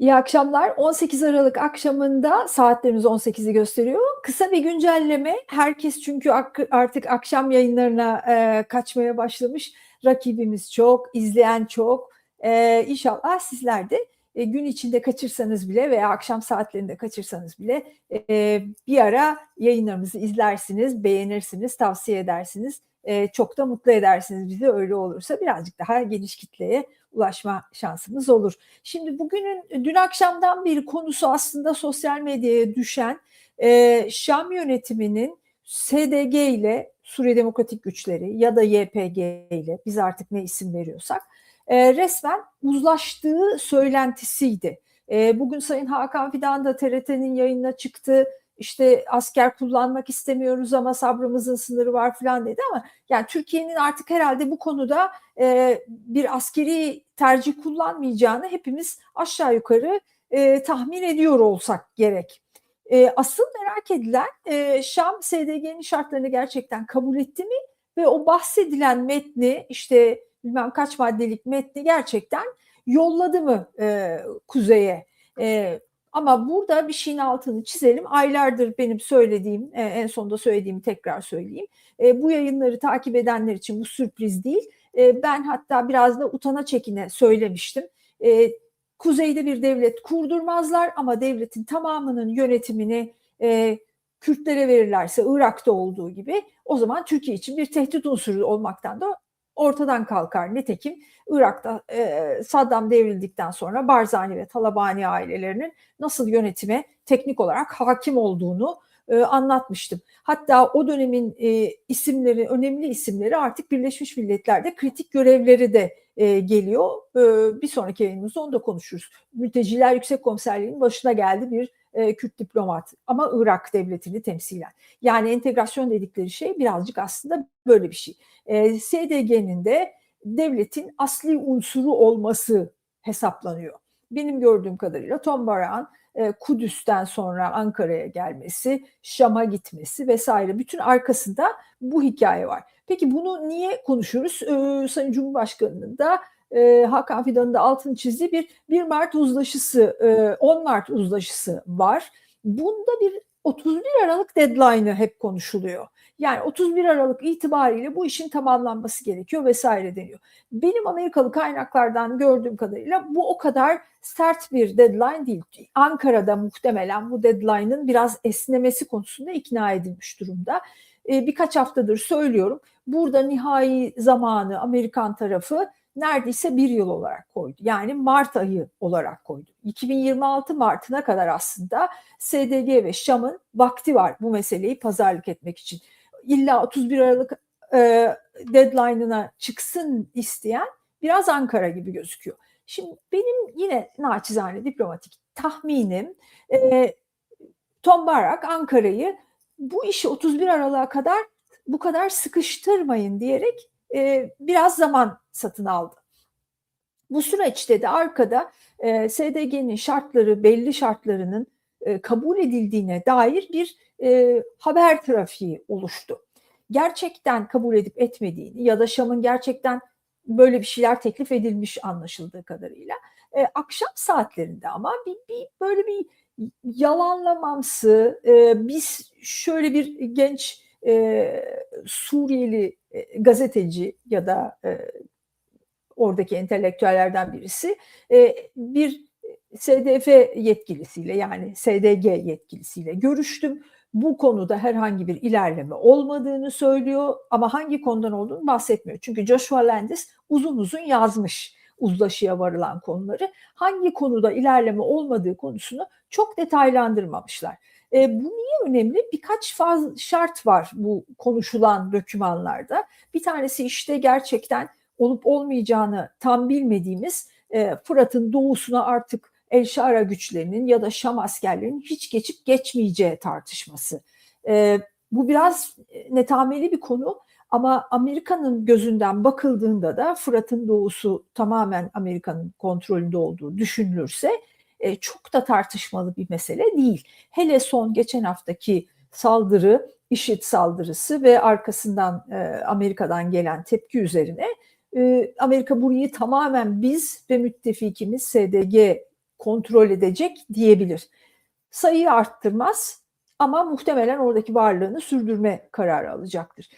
İyi akşamlar. 18 Aralık akşamında saatlerimiz 18'i gösteriyor. Kısa bir güncelleme. Herkes çünkü artık akşam yayınlarına e, kaçmaya başlamış. Rakibimiz çok, izleyen çok. E, inşallah sizler de e, gün içinde kaçırsanız bile veya akşam saatlerinde kaçırsanız bile e, bir ara yayınlarımızı izlersiniz, beğenirsiniz, tavsiye edersiniz. E, çok da mutlu edersiniz bizi öyle olursa birazcık daha geniş kitleye ulaşma şansımız olur. Şimdi bugünün dün akşamdan bir konusu aslında sosyal medyaya düşen e, Şam yönetiminin SDG ile Suriye Demokratik Güçleri ya da YPG ile biz artık ne isim veriyorsak e, resmen uzlaştığı söylentisiydi. E, bugün Sayın Hakan Fidan da TRT'nin yayınına çıktı işte asker kullanmak istemiyoruz ama sabrımızın sınırı var falan dedi ama yani Türkiye'nin artık herhalde bu konuda e, bir askeri tercih kullanmayacağını hepimiz aşağı yukarı e, tahmin ediyor olsak gerek. E, asıl merak edilen e, Şam SDG'nin şartlarını gerçekten kabul etti mi ve o bahsedilen metni işte bilmem kaç maddelik metni gerçekten yolladı mı e, kuzeye? E, ama burada bir şeyin altını çizelim. Aylardır benim söylediğim, e, en sonunda söylediğimi tekrar söyleyeyim. E, bu yayınları takip edenler için bu sürpriz değil. E, ben hatta biraz da utana çekine söylemiştim. Kuzeyde bir devlet kurdurmazlar ama devletin tamamının yönetimini Kürtlere verirlerse Irak'ta olduğu gibi o zaman Türkiye için bir tehdit unsuru olmaktan da ortadan kalkar. Nitekim Irak'ta e, Saddam devrildikten sonra Barzani ve Talabani ailelerinin nasıl yönetime teknik olarak hakim olduğunu e, anlatmıştım. Hatta o dönemin e, isimleri, önemli isimleri artık Birleşmiş Milletler'de kritik görevleri de e, geliyor. E, bir sonraki yayınımızda onu da konuşuruz. Mülteciler Yüksek Komiserliği'nin başına geldi bir e, Kürt diplomat ama Irak devletini temsilen. Yani entegrasyon dedikleri şey birazcık aslında böyle bir şey. E, SDG'nin de devletin asli unsuru olması hesaplanıyor. Benim gördüğüm kadarıyla Tom Barak'ın e, Kudüs'ten sonra Ankara'ya gelmesi, Şam'a gitmesi vesaire bütün arkasında bu hikaye var. Peki bunu niye konuşuruz? Ee, Sayın Cumhurbaşkanı'nın da e, Hakan Fidan'ın da altını çizdiği bir 1 Mart uzlaşısı, e, 10 Mart uzlaşısı var. Bunda bir 31 Aralık deadline'ı hep konuşuluyor. Yani 31 Aralık itibariyle bu işin tamamlanması gerekiyor vesaire deniyor. Benim Amerikalı kaynaklardan gördüğüm kadarıyla bu o kadar sert bir deadline değil. Ankara'da muhtemelen bu deadline'ın biraz esnemesi konusunda ikna edilmiş durumda. Ee, birkaç haftadır söylüyorum. Burada nihai zamanı Amerikan tarafı neredeyse bir yıl olarak koydu. Yani Mart ayı olarak koydu. 2026 Mart'ına kadar aslında SDG ve Şam'ın vakti var bu meseleyi pazarlık etmek için. İlla 31 Aralık e, deadline'ına çıksın isteyen biraz Ankara gibi gözüküyor. Şimdi benim yine naçizane diplomatik tahminim e, Tom Barak Ankara'yı bu işi 31 Aralık'a kadar bu kadar sıkıştırmayın diyerek e, biraz zaman satın aldı. Bu süreçte de arkada e, SDG'nin şartları, belli şartlarının e, kabul edildiğine dair bir e, haber trafiği oluştu. Gerçekten kabul edip etmediğini ya da Şam'ın gerçekten böyle bir şeyler teklif edilmiş anlaşıldığı kadarıyla e, akşam saatlerinde ama bir, bir böyle bir yalanlamamsı e, biz şöyle bir genç e, Suriyeli e, gazeteci ya da e, oradaki entelektüellerden birisi e, bir SDF yetkilisiyle yani SDG yetkilisiyle görüştüm. Bu konuda herhangi bir ilerleme olmadığını söylüyor ama hangi konudan olduğunu bahsetmiyor. Çünkü Joshua Landis uzun uzun yazmış uzlaşıya varılan konuları. Hangi konuda ilerleme olmadığı konusunu çok detaylandırmamışlar. E, bu niye önemli? Birkaç faz şart var bu konuşulan dokümanlarda. Bir tanesi işte gerçekten olup olmayacağını tam bilmediğimiz e, Fırat'ın doğusuna artık El Şara güçlerinin ya da Şam askerlerinin hiç geçip geçmeyeceği tartışması. E, bu biraz netameli bir konu ama Amerika'nın gözünden bakıldığında da Fırat'ın doğusu tamamen Amerika'nın kontrolünde olduğu düşünülürse e, çok da tartışmalı bir mesele değil. Hele son geçen haftaki saldırı, IŞİD saldırısı ve arkasından e, Amerika'dan gelen tepki üzerine e, Amerika burayı tamamen biz ve müttefikimiz SDG kontrol edecek diyebilir. Sayıyı arttırmaz ama muhtemelen oradaki varlığını sürdürme kararı alacaktır.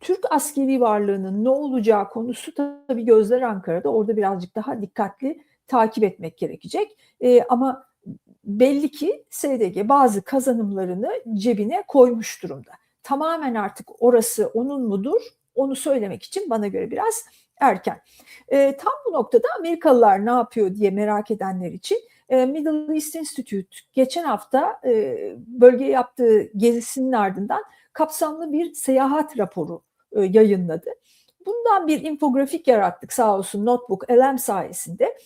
Türk askeri varlığının ne olacağı konusu tabii gözler Ankara'da. Orada birazcık daha dikkatli takip etmek gerekecek. E, ama belli ki SDG bazı kazanımlarını cebine koymuş durumda. Tamamen artık orası onun mudur onu söylemek için bana göre biraz erken. E, tam bu noktada Amerikalılar ne yapıyor diye merak edenler için e, Middle East Institute geçen hafta e, bölgeye yaptığı gezisinin ardından kapsamlı bir seyahat raporu e, yayınladı. Bundan bir infografik yarattık sağ olsun Notebook LM sayesinde.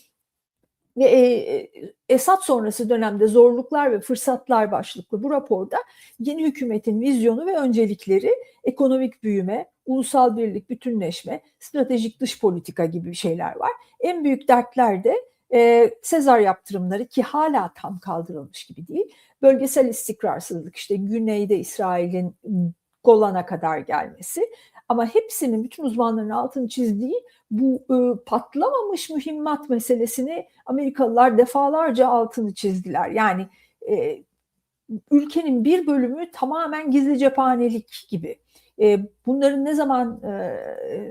Ve e, Esad sonrası dönemde zorluklar ve fırsatlar başlıklı bu raporda yeni hükümetin vizyonu ve öncelikleri ekonomik büyüme, ulusal birlik, bütünleşme, stratejik dış politika gibi şeyler var. En büyük dertler de e, Sezar yaptırımları ki hala tam kaldırılmış gibi değil. Bölgesel istikrarsızlık işte güneyde İsrail'in Golan'a kadar gelmesi ama hepsinin bütün uzmanların altını çizdiği bu e, patlamamış mühimmat meselesini Amerikalılar defalarca altını çizdiler. Yani e, ülkenin bir bölümü tamamen gizli cephanelik gibi. E, bunların ne zaman e,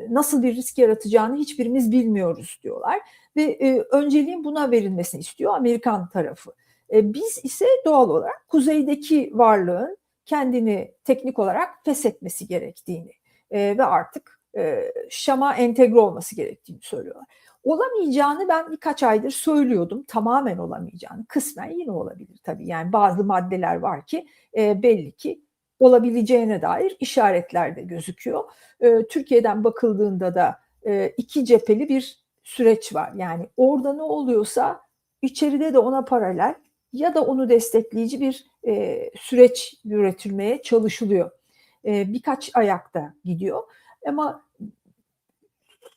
nasıl bir risk yaratacağını hiçbirimiz bilmiyoruz diyorlar ve e, önceliğin buna verilmesini istiyor Amerikan tarafı. E, biz ise doğal olarak kuzeydeki varlığın kendini teknik olarak feshetmesi gerektiğini e, ve artık e, Şam'a entegre olması gerektiğini söylüyorlar. Olamayacağını ben birkaç aydır söylüyordum. Tamamen olamayacağını. Kısmen yine olabilir tabii. Yani bazı maddeler var ki e, belli ki olabileceğine dair işaretler de gözüküyor. E, Türkiye'den bakıldığında da e, iki cepheli bir süreç var. Yani orada ne oluyorsa içeride de ona paralel ya da onu destekleyici bir e, süreç üretilmeye çalışılıyor. E, birkaç ayakta gidiyor. Ama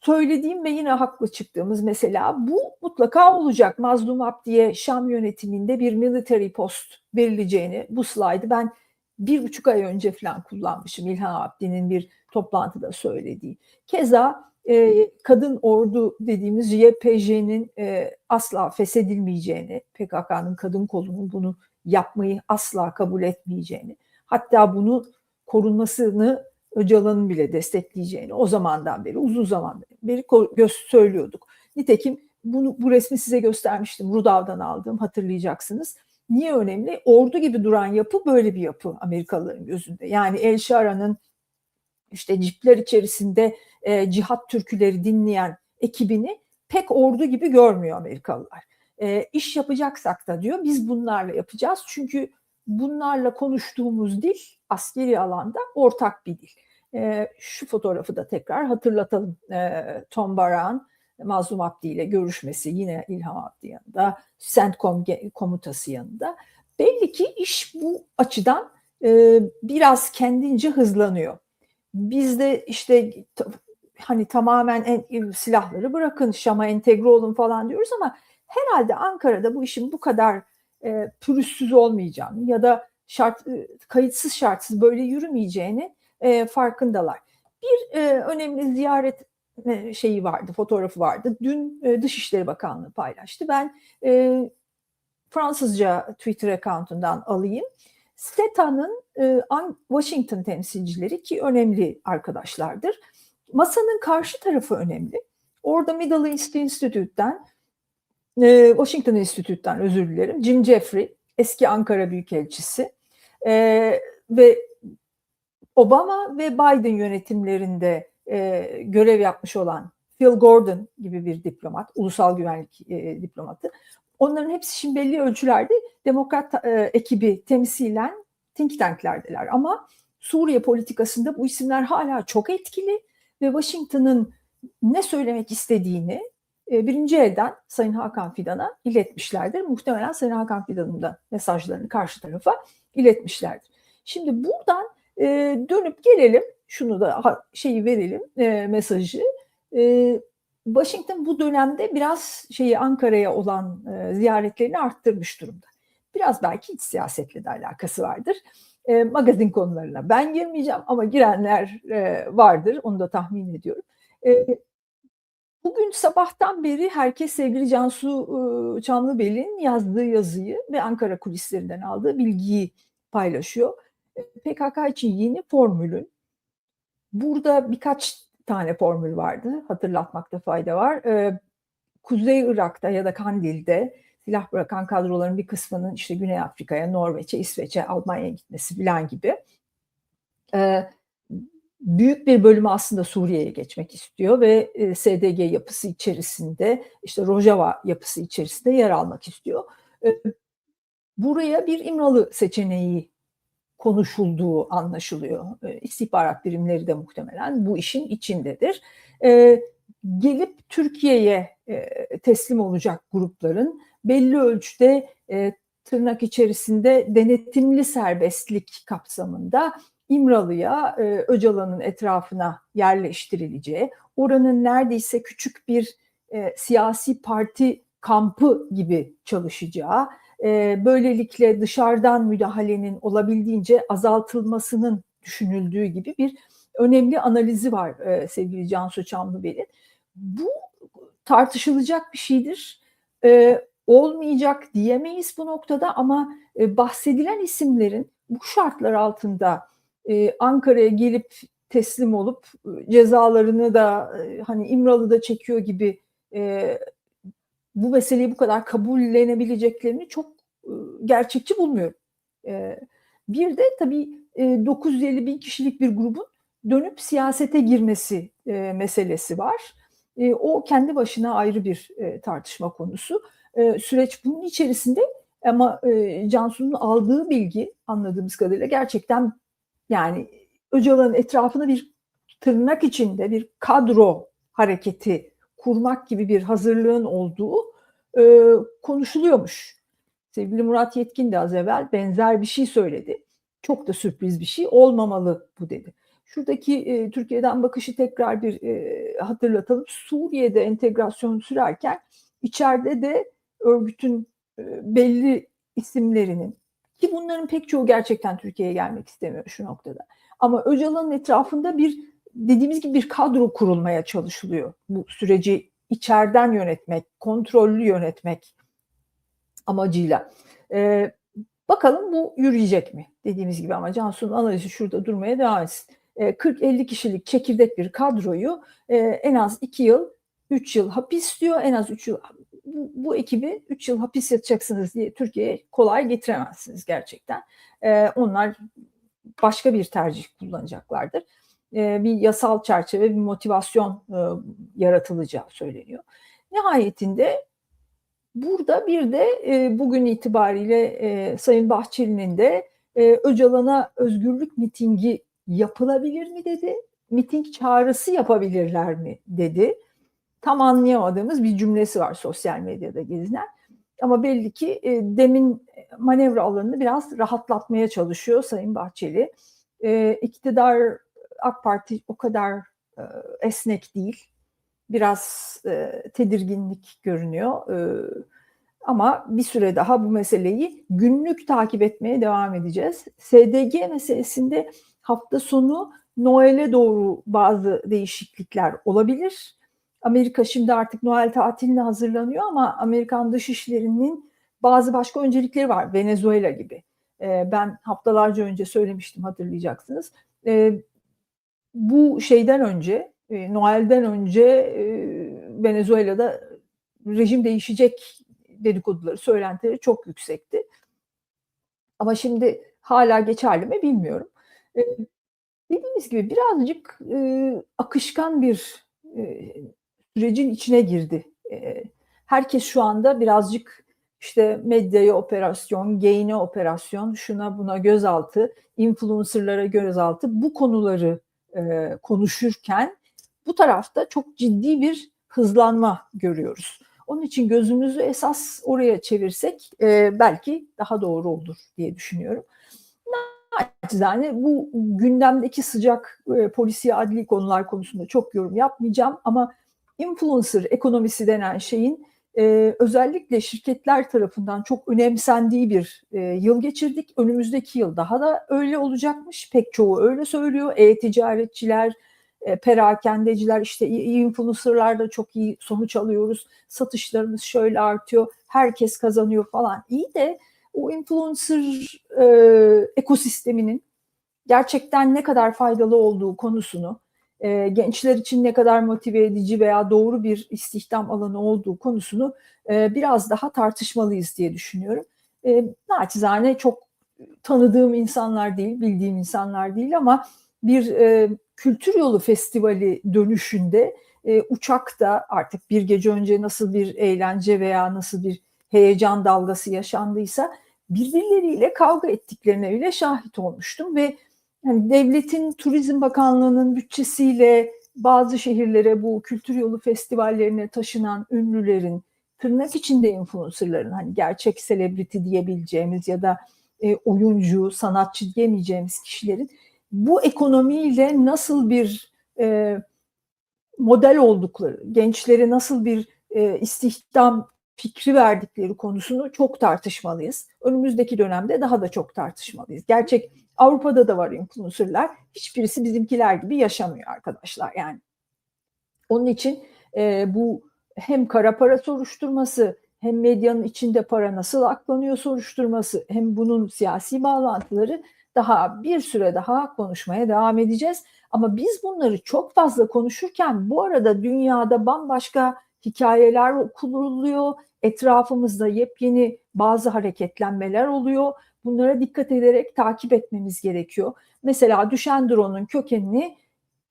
söylediğim ve yine haklı çıktığımız mesela bu mutlaka olacak. Mazlum Abdi'ye Şam yönetiminde bir military post verileceğini bu slaydı ben bir buçuk ay önce falan kullanmışım İlhan Abdi'nin bir toplantıda söylediği. Keza e, kadın ordu dediğimiz YPJ'nin e, asla feshedilmeyeceğini, PKK'nın kadın kolunun bunu yapmayı asla kabul etmeyeceğini, hatta bunu korunmasını Öcalan'ın bile destekleyeceğini o zamandan beri, uzun zamandan beri söylüyorduk. Nitekim bunu, bu resmi size göstermiştim. Rudav'dan aldığım hatırlayacaksınız. Niye önemli? Ordu gibi duran yapı böyle bir yapı Amerikalıların gözünde. Yani El Shara'nın işte cipler içerisinde e, cihat türküleri dinleyen ekibini pek ordu gibi görmüyor Amerikalılar. E, iş yapacaksak da diyor biz bunlarla yapacağız. Çünkü bunlarla konuştuğumuz dil askeri alanda ortak bir dil. E, şu fotoğrafı da tekrar hatırlatalım. E, Tom Baran, Mazlum Abdi ile görüşmesi yine İlham Abdi yanında, CENTCOM komutası yanında. Belli ki iş bu açıdan e, biraz kendince hızlanıyor. Bizde işte hani tamamen en, silahları bırakın Şam'a entegre olun falan diyoruz ama herhalde Ankara'da bu işin bu kadar e, pürüzsüz olmayacağını ya da şart e, kayıtsız şartsız böyle yürümeyeceğini e, farkındalar. Bir e, önemli ziyaret e, şeyi vardı, fotoğrafı vardı. Dün e, Dışişleri Bakanlığı paylaştı. Ben e, Fransızca Twitter accountundan alayım. SETA'nın e, Washington temsilcileri ki önemli arkadaşlardır. Masanın karşı tarafı önemli. Orada Middle East Institute'den, e, Washington Institute'den özür dilerim, Jim Jeffrey, eski Ankara Büyükelçisi e, ve Obama ve Biden yönetimlerinde e, görev yapmış olan Phil Gordon gibi bir diplomat, ulusal güvenlik e, diplomatı. Onların hepsi şimdi belli ölçülerde demokrat e, ekibi temsilen think tanklerdeler. Ama Suriye politikasında bu isimler hala çok etkili ve Washington'ın ne söylemek istediğini birinci elden Sayın Hakan Fidan'a iletmişlerdir. Muhtemelen Sayın Hakan Fidan'ın da mesajlarını karşı tarafa iletmişlerdir. Şimdi buradan e, dönüp gelelim, şunu da şeyi verelim e, mesajı. E, Washington bu dönemde biraz şeyi Ankara'ya olan e, ziyaretlerini arttırmış durumda. Biraz belki iç siyasetle de alakası vardır. E, magazin konularına ben girmeyeceğim ama girenler e, vardır. Onu da tahmin ediyorum. E, Bugün sabahtan beri herkes sevgili Cansu Çamlıbel'in yazdığı yazıyı ve Ankara kulislerinden aldığı bilgiyi paylaşıyor. PKK için yeni formülün burada birkaç tane formül vardı, hatırlatmakta fayda var. Kuzey Irak'ta ya da Kandil'de silah bırakan kadroların bir kısmının işte Güney Afrika'ya, Norveç'e, İsveç'e, Almanya'ya gitmesi filan gibi. Eee, büyük bir bölümü aslında Suriye'ye geçmek istiyor ve, eee, SDG yapısı içerisinde, işte Rojava yapısı içerisinde yer almak istiyor. Eee, buraya bir İmralı seçeneği konuşulduğu anlaşılıyor. Eee, istihbarat birimleri de muhtemelen bu işin içindedir. Eee, gelip Türkiye'ye, teslim olacak grupların belli ölçüde, tırnak içerisinde denetimli serbestlik kapsamında İmralı'ya, eee, Öcalan'ın etrafına yerleştirileceği, oranın neredeyse küçük bir, eee, siyasi parti kampı gibi çalışacağı, eee, böylelikle dışarıdan müdahalenin olabildiğince azaltılmasının düşünüldüğü gibi bir önemli analizi var, eee, sevgili Cansu Çamlıbel'in. Bu tartışılacak bir şeydir. Eee, olmayacak diyemeyiz bu noktada ama, eee, bahsedilen isimlerin bu şartlar altında, eee, Ankara'ya gelip teslim olup, ııı, cezalarını da, eee, hani, İmralı'da çekiyor gibi, eee, bu meseleyi bu kadar kabullenebileceklerini çok, ııı, gerçekçi bulmuyorum. Eee, bir de tabii, eee, 950.000 kişilik bir grubun dönüp siyasete girmesi, eee, meselesi var. Eee, o kendi başına ayrı bir, eee, tartışma konusu. Eee, süreç bunun içerisinde ama, eee, Cansu'nun aldığı bilgi anladığımız kadarıyla gerçekten yani Öcalan'ın etrafında bir tırnak içinde bir kadro hareketi kurmak gibi bir hazırlığın olduğu, eee, konuşuluyormuş. Sevgili Murat Yetkin de az evvel benzer bir şey söyledi. Çok da sürpriz bir şey olmamalı bu dedi. Şuradaki, eee, Türkiye'den bakışı tekrar bir, eee, hatırlatalım. Suriye'de entegrasyon sürerken içeride de örgütün, eee, belli isimlerinin bunların pek çoğu gerçekten Türkiye'ye gelmek istemiyor şu noktada. Ama Öcalan'ın etrafında bir dediğimiz gibi bir kadro kurulmaya çalışılıyor. Bu süreci içeriden yönetmek, kontrollü yönetmek amacıyla. Eee, bakalım bu yürüyecek mi? Dediğimiz gibi ama Cansu'nun analizi şurada durmaya devam etsin. Eee, 40-50 kişilik çekirdek bir kadroyu, eee, en az 2 yıl, 3 yıl hapis diyor. En az 3 yıl bu, bu ekibi 3 yıl hapis yatacaksınız diye Türkiye'ye kolay getiremezsiniz gerçekten. Eee, onlar başka bir tercih kullanacaklardır. Eee, bir yasal çerçeve, bir motivasyon, ııı, yaratılacağı söyleniyor. Nihayetinde burada bir de, eee, bugün itibariyle, eee, Sayın Bahçeli'nin de, eee, Öcalan'a özgürlük mitingi yapılabilir mi dedi, miting çağrısı yapabilirler mi dedi. Tam anlayamadığımız bir cümlesi var sosyal medyada gezinen. Ama belli ki, eee, demin manevra alanını biraz rahatlatmaya çalışıyor Sayın Bahçeli. Eee, iktidar, AK Parti o kadar, eee, esnek değil. Biraz, eee, tedirginlik görünüyor. Eee, ama bir süre daha bu meseleyi günlük takip etmeye devam edeceğiz. SDG meselesinde hafta sonu Noel'e doğru bazı değişiklikler olabilir. Amerika şimdi artık Noel tatiline hazırlanıyor ama Amerikan Dışişleri'nin bazı başka öncelikleri var. Venezuela gibi. Eee, ben haftalarca önce söylemiştim hatırlayacaksınız. Eee, bu şeyden önce, eee, Noel'den önce, eee, Venezuela'da rejim değişecek dedikoduları, söylentileri çok yüksekti. Ama şimdi hâlâ geçerli mi bilmiyorum. Eee, dediğimiz gibi birazcık, ııı, akışkan bir, sürecin içine girdi. Eee, herkes şu anda birazcık işte medyaya operasyon, geyine operasyon, şuna buna gözaltı, influencer'lara gözaltı bu konuları, eee, konuşurken bu tarafta çok ciddi bir hızlanma görüyoruz. Onun için gözümüzü esas oraya çevirsek, eee, belki daha doğru olur diye düşünüyorum. Naçizane bu gündemdeki sıcak, eee, polisiye adli konular konusunda çok yorum yapmayacağım ama influencer ekonomisi denen şeyin, eee, özellikle şirketler tarafından çok önemsendiği bir, eee, yıl geçirdik. Önümüzdeki yıl daha da öyle olacakmış. Pek çoğu öyle söylüyor. E-ticaretçiler, e, perakendeciler işte influencerlar da çok iyi sonuç alıyoruz. Satışlarımız şöyle artıyor. Herkes kazanıyor falan. İyi de o influencer e, ekosisteminin gerçekten ne kadar faydalı olduğu konusunu, e, gençler için ne kadar motive edici veya doğru bir istihdam alanı olduğu konusunu e, biraz daha tartışmalıyız diye düşünüyorum. E, naçizane çok tanıdığım insanlar değil, bildiğim insanlar değil ama bir e, kültür yolu festivali dönüşünde e, uçakta artık bir gece önce nasıl bir eğlence veya nasıl bir heyecan dalgası yaşandıysa birbirleriyle kavga ettiklerine bile şahit olmuştum ve yani devletin Turizm Bakanlığı'nın bütçesiyle bazı şehirlere bu kültür yolu festivallerine taşınan ünlülerin tırnak içinde influencerların hani gerçek selebriti diyebileceğimiz ya da e, oyuncu, sanatçı diyemeyeceğimiz kişilerin bu ekonomiyle nasıl bir e, model oldukları, gençlere nasıl bir e, istihdam fikri verdikleri konusunu çok tartışmalıyız. Önümüzdeki dönemde daha da çok tartışmalıyız. Gerçek Avrupa'da da var influencerlar. Hiçbirisi bizimkiler gibi yaşamıyor arkadaşlar yani. Onun için e, bu hem kara para soruşturması hem medyanın içinde para nasıl aklanıyor soruşturması hem bunun siyasi bağlantıları daha bir süre daha konuşmaya devam edeceğiz. Ama biz bunları çok fazla konuşurken bu arada dünyada bambaşka hikayeler kuruluyor. Etrafımızda yepyeni bazı hareketlenmeler oluyor. Bunlara dikkat ederek takip etmemiz gerekiyor. Mesela düşen drone'un kökenini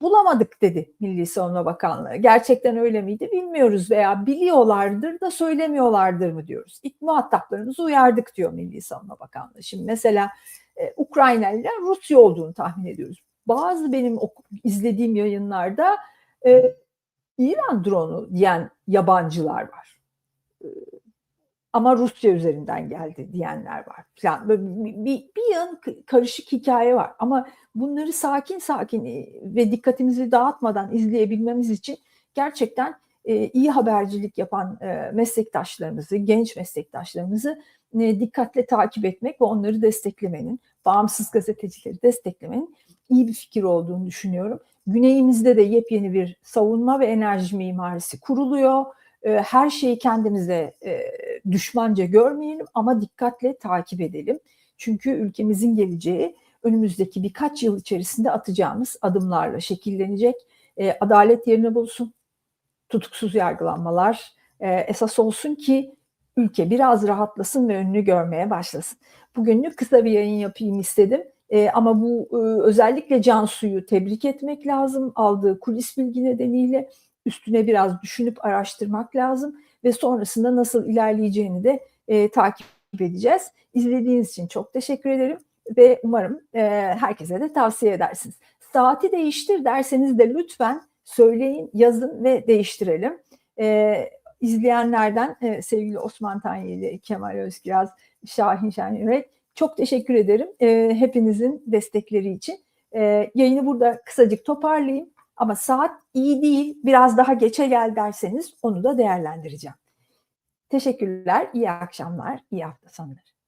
bulamadık dedi Milli Savunma Bakanlığı. Gerçekten öyle miydi bilmiyoruz veya biliyorlardır da söylemiyorlardır mı diyoruz. İlk muhataplarımızı uyardık diyor Milli Savunma Bakanlığı. Şimdi mesela e, Ukrayna ile Rusya olduğunu tahmin ediyoruz. Bazı benim izlediğim yayınlarda e, İran drone'u diyen yabancılar var. Ama Rusya üzerinden geldi diyenler var. Yani bir, bir, bir yan karışık hikaye var. Ama bunları sakin sakin e, ve dikkatimizi dağıtmadan izleyebilmemiz için gerçekten e, iyi habercilik yapan e, meslektaşlarımızı, genç meslektaşlarımızı e, dikkatle takip etmek ve onları desteklemenin, bağımsız gazetecileri desteklemenin iyi bir fikir olduğunu düşünüyorum. Güneyimizde de yepyeni bir savunma ve enerji mimarisi kuruluyor. E, her şeyi kendimize e, düşmanca görmeyelim ama dikkatle takip edelim. Çünkü ülkemizin geleceği önümüzdeki birkaç yıl içerisinde atacağımız adımlarla şekillenecek. E, adalet yerini bulsun, tutuksuz yargılanmalar esas olsun ki ülke biraz rahatlasın ve önünü görmeye başlasın. Bugünlük kısa bir yayın yapayım istedim. E, ama bu e, özellikle Cansu'yu tebrik etmek lazım. Aldığı kulis bilgi nedeniyle üstüne biraz düşünüp araştırmak lazım ve sonrasında nasıl ilerleyeceğini de e, takip edeceğiz. İzlediğiniz için çok teşekkür ederim ve umarım e, herkese de tavsiye edersiniz. Saati değiştir derseniz de lütfen söyleyin, yazın ve değiştirelim. E, izleyenlerden e, sevgili Osman Tanyeli, Kemal Özkiraz, Şahin Şenürek çok teşekkür ederim e, hepinizin destekleri için. E, yayını burada kısacık toparlayayım ama saat iyi değil biraz daha geçe gel derseniz onu da değerlendireceğim. Teşekkürler, iyi akşamlar, iyi hafta sonları.